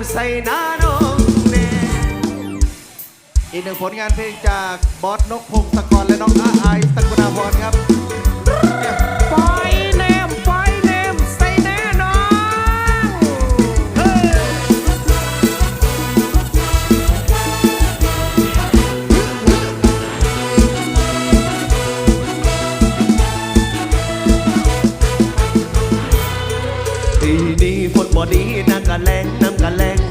ำใส่นาน้องแน่อีกหนึ่งผลงานเพลงจากบอสนกพงศกรและน้องอาไอตักกุณาพรครับ กะแลงน้ำกะแลง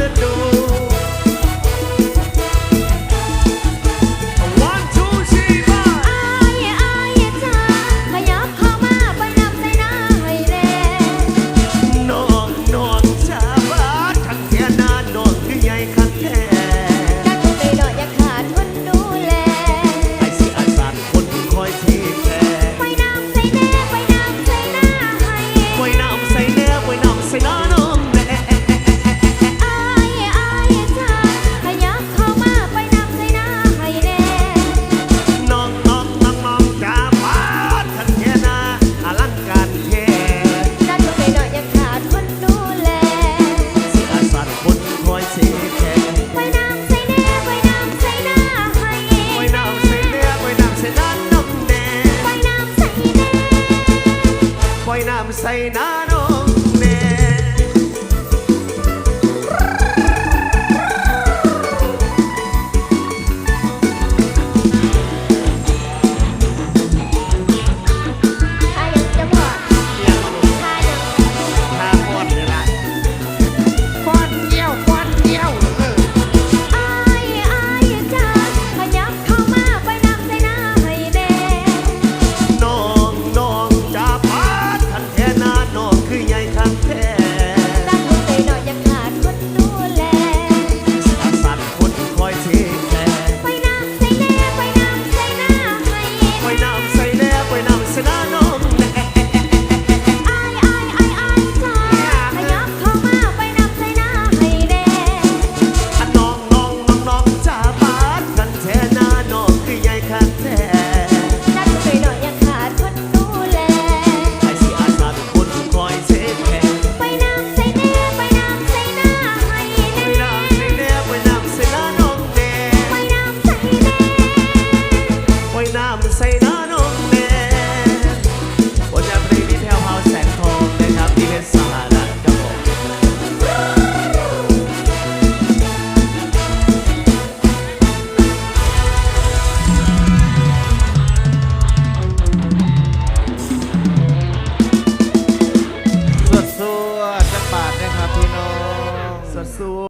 the door. হুসাইনান